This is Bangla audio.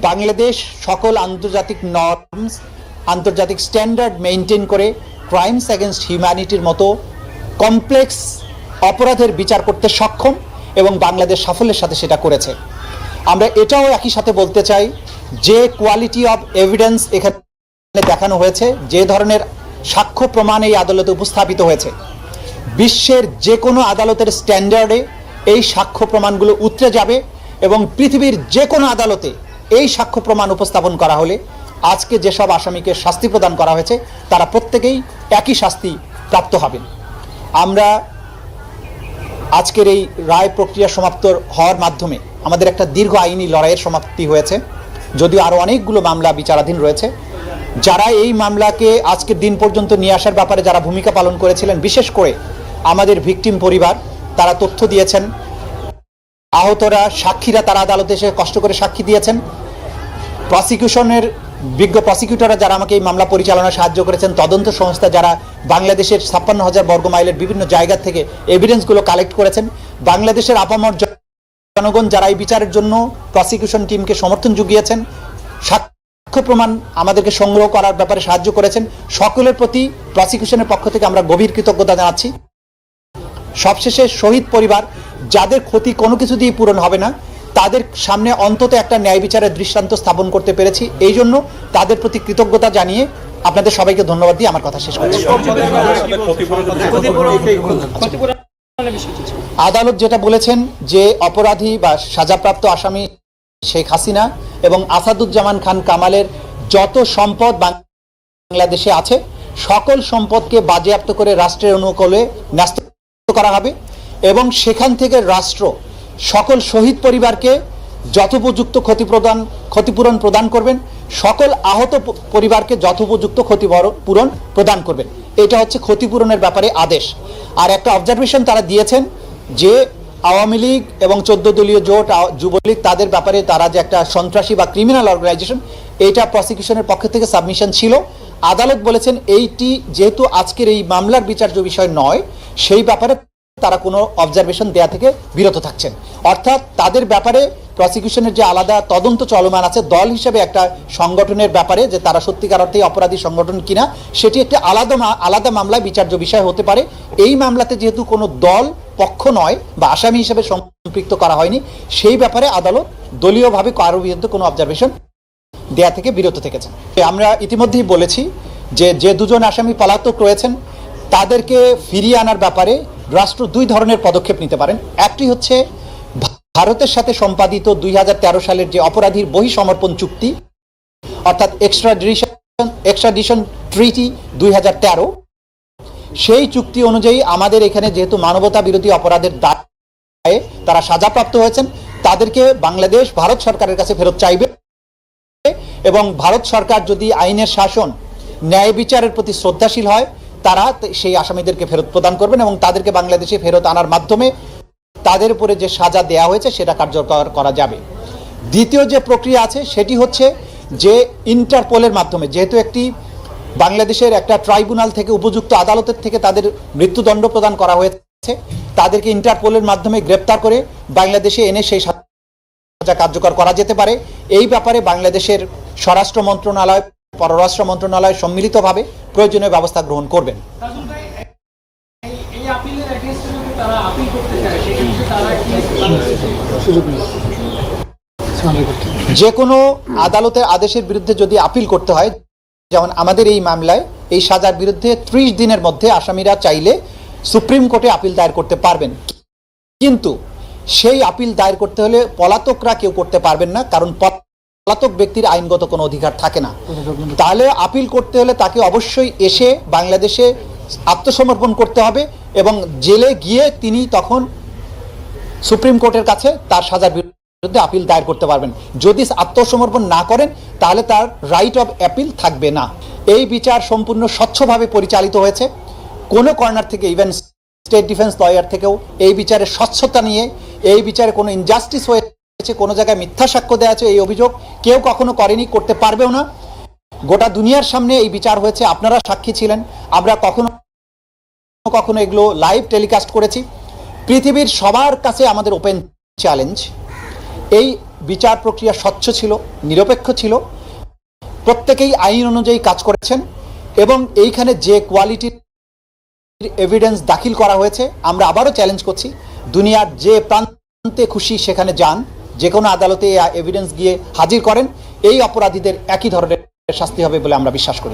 বাংলাদেশ সকল আন্তর্জাতিক নর্মস আন্তর্জাতিক স্ট্যান্ডার্ড মেনটেন করে ক্রাইমস অ্যাগেনস্ট হিউম্যানিটির মতো কমপ্লেক্স অপরাধের বিচার করতে সক্ষম এবং বাংলাদেশ সাফল্যের সাথে সেটা করেছে। আমরা এটাও একই সাথে বলতে চাই, যে কোয়ালিটি অফ এভিডেন্স এখানে দেখানো হয়েছে, যে ধরনের সাক্ষ্য প্রমাণ এই আদালতে উপস্থাপিত হয়েছে, বিশ্বের যে কোনো আদালতের স্ট্যান্ডার্ডে এই সাক্ষ্য প্রমাণগুলো উতরে যাবে এবং পৃথিবীর যে কোনো আদালতে এই সাক্ষ্য প্রমাণ উপস্থাপন করা হলে আজকে যেসব আসামিকে শাস্তি প্রদান করা হয়েছে, তারা প্রত্যেকেই একই শাস্তি প্রাপ্ত হবেন। আমরা আজকের এই রায় প্রক্রিয়া সমাপ্ত হওয়ার মাধ্যমে আমাদের একটা দীর্ঘ আইনি লড়াইয়ের সমাপ্তি হয়েছে, যদিও আরও অনেকগুলো মামলা বিচারাধীন রয়েছে। যারা এই মামলাকে আজকের দিন পর্যন্ত নিয়ে আসার ব্যাপারে যারা ভূমিকা পালন করেছিলেন, বিশেষ করে আমাদের ভিকটিম পরিবার, তারা তথ্য দিয়েছেন। আহতরা সাক্ষীরা তারা আদালতে এসে কষ্ট করে সাক্ষী দিয়েছেন। প্রসিকিউশনের বিজ্ঞ প্রসিকিউটররা যারা আমাকে এই মামলা পরিচালনায় সাহায্য করেছেন, তদন্ত সংস্থা যারা বাংলাদেশের ছাপ্পান্ন হাজার বর্গ মাইলের বিভিন্ন জায়গা থেকে এভিডেন্সগুলো কালেক্ট করেছেন, বাংলাদেশের আপামর জনগণ যারা এই বিচারের জন্য প্রসিকিউশন টিমকে সমর্থন জুগিয়েছেন, সাক্ষ্য প্রমাণ আমাদেরকে সংগ্রহ করার ব্যাপারে সাহায্য করেছেন, সকলের প্রতি প্রসিকিউশনের পক্ষ থেকে আমরা গভীর কৃতজ্ঞতা জানাচ্ছি। সবশেষে শহীদ পরিবার, যাদের ক্ষতি কোনো কিছু দিয়ে পূরণ হবে না তাদের সামনে অন্তত একটা ন্যায় বিচারের দৃষ্টান্ত স্থাপন করতে পেরেছি। এই জন্য তাদের প্রতি কৃতজ্ঞতা জানিয়ে আপনাদের সবাইকে ধন্যবাদ দিয়ে আমার কথা শেষ করছি। আদালত যেটা বলেছেন যে অপরাধী বা সাজাপ্রাপ্ত আসামি শেখ হাসিনা এবং আসাদুজ্জামান খান কামালের যত সম্পদ বাংলাদেশে আছে, সকল সম্পদকে বাজেয়াপ্ত করে রাষ্ট্রের অনুকূলে ন্যস্ত করা হবে এবং সেখান থেকে রাষ্ট্র সকল শহীদ পরিবারকে যথোপযুক্ত ক্ষতিপ্রদান ক্ষতিপূরণ প্রদান করবেন। সকল আহত পরিবারকে যথোপযুক্ত ক্ষতিপূরণ প্রদান করবেন। এটা হচ্ছে ক্ষতিপূরণের ব্যাপারে আদেশ। আর একটা অবজারভেশন তারা দিয়েছেন যে আওয়ামী লীগ এবং চোদ্দ দলীয় জোট যুবলীগ তাদের ব্যাপারে তারা যে একটা সন্ত্রাসী বা ক্রিমিনাল অর্গানাইজেশন এইটা প্রসিকিউশনের পক্ষ থেকে সাবমিশন ছিল। আদালত বলেছেন, এইটি যেহেতু আজকের এই মামলার বিচার্য বিষয় নয়, সেই ব্যাপারে তারা কোনো অবজারভেশন দেয়া থেকে বিরত থাকছেন। অর্থাৎ তাদের ব্যাপারে প্রসিকিউশনের যে আলাদা তদন্ত চলমান আছে, দল হিসেবে একটা সংগঠনের ব্যাপারে যে তারা সত্যিকার অর্থে অপরাধী সংগঠন কিনা, সেটি একটি আলাদা আলাদা মামলায় বিচার্য বিষয় হতে পারে। এই মামলাতে যেহেতু কোনো দল পক্ষ নয় বা আসামি হিসেবে সম্পৃক্ত করা হয়নি, সেই ব্যাপারে আদালত দলীয়ভাবে কারও বিরুদ্ধে কোনো অবজারভেশন দেয়া থেকে বিরত থেকেছেন। আমরা ইতিমধ্যেই বলেছি যে যে দুজন আসামি পলাতক রয়েছেন, তাদেরকে ফিরিয়ে আনার ব্যাপারে রাষ্ট্র দুই ধরনের পদক্ষেপ নিতে পারেন। একটি হচ্ছে ভারতের সাথে সম্পাদিত দুই হাজার তেরো সালের যে অপরাধীর বহি সমর্পণ চুক্তি, অর্থাৎ এক্সট্রাডিশন এক্সট্রাডিশন ট্রিটি দুই হাজার তেরো, সেই চুক্তি অনুযায়ী আমাদের এখানে যেহেতু মানবতা বিরোধী অপরাধের দায়ে তারা সাজাপ্রাপ্ত হয়েছেন, তাদেরকে বাংলাদেশ, ভারত সরকারের কাছে ফেরত চাইবে এবং ভারত সরকার যদি আইনের শাসন, ন্যায় বিচারের প্রতি শ্রদ্ধাশীল হয় তারা সেই আসামিদেরকে ফেরত প্রদান করবেন এবং তাদেরকে বাংলাদেশে ফেরত আনার মাধ্যমে তাদের উপরে যে সাজা দেয়া হয়েছে, সেটা কার্যকর করা যাবে। দ্বিতীয় যে প্রক্রিয়া আছে, সেটি হচ্ছে যে ইন্টারপোলের মাধ্যমে, যেহেতু একটি বাংলাদেশের একটা ট্রাইব্যুনাল থেকে উপযুক্ত আদালতের থেকে তাদের মৃত্যুদণ্ড প্রদান করা হয়েছে, তাদেরকে ইন্টারপোলের মাধ্যমে গ্রেপ্তার করে বাংলাদেশে এনে সেই সাজা কার্যকর করা যেতে পারে। এই ব্যাপারে বাংলাদেশের স্বরাষ্ট্র মন্ত্রণালয় পররাষ্ট্র মন্ত্রণালয় সম্মিলিতভাবে প্রয়োজনীয় ব্যবস্থা গ্রহণ করবেন। যে কোনো আদালতের আদেশের বিরুদ্ধে যদি আপিল করতে হয় যেমন আমাদের এই মামলায় এই সাজার বিরুদ্ধে ত্রিশ দিনের মধ্যে আসামিরা চাইলে সুপ্রিম কোর্টে আপিল দায়ের করতে পারবেন। কিন্তু সেই আপিল দায়ের করতে হলে পলাতকরা কেউ করতে পারবেন না কারণ পলাতক ব্যক্তির আইনগত কোনো অধিকার থাকে না। তাহলে আপিল করতে হলে তাকে অবশ্যই এসে বাংলাদেশে আত্মসমর্পণ করতে হবে এবং জেলে গিয়ে তিনি তখন সুপ্রিম কোর্টের কাছে তার সাজার বিরুদ্ধে আপিল দায়ের করতে পারবেন। যদি আত্মসমর্পণ না করেন তাহলে তার রাইট অফ অ্যাপিল থাকবে না। এই বিচার সম্পূর্ণ স্বচ্ছভাবে পরিচালিত হয়েছে। কোনো কর্নার থেকে ইভেন স্টেট ডিফেন্স লয়ার থেকেও এই বিচারের স্বচ্ছতা নিয়ে এই বিচারে কোনো ইনজাস্টিস হয়েছে কোনো জায়গায় মিথ্যা সাক্ষ্য দেওয়া আছে এই অভিযোগ কেউ কখনো করেনি, করতে পারবেও না। গোটা দুনিয়ার সামনে এই বিচার হয়েছে, আপনারা সাক্ষী ছিলেন। আমরা কখনো কখনো এগুলো লাইভ টেলিকাস্ট করেছি। পৃথিবীর সবার কাছে আমাদের ওপেন চ্যালেঞ্জ এই বিচার প্রক্রিয়া স্বচ্ছ ছিল, নিরপেক্ষ ছিল। প্রত্যেকেই আইন অনুযায়ী কাজ করেছেন এবং এইখানে যে কোয়ালিটির এভিডেন্স দাখিল করা হয়েছে, আমরা আবারও চ্যালেঞ্জ করছি। দুনিয়ার যে প্রান্তে খুশি, সেখানে যান। যে কোনো আদালতে এভিডেন্স গিয়ে হাজির করেন। এই অপরাধীদের একই ধরনের শাস্তি হবে বলে আমরা বিশ্বাস করি।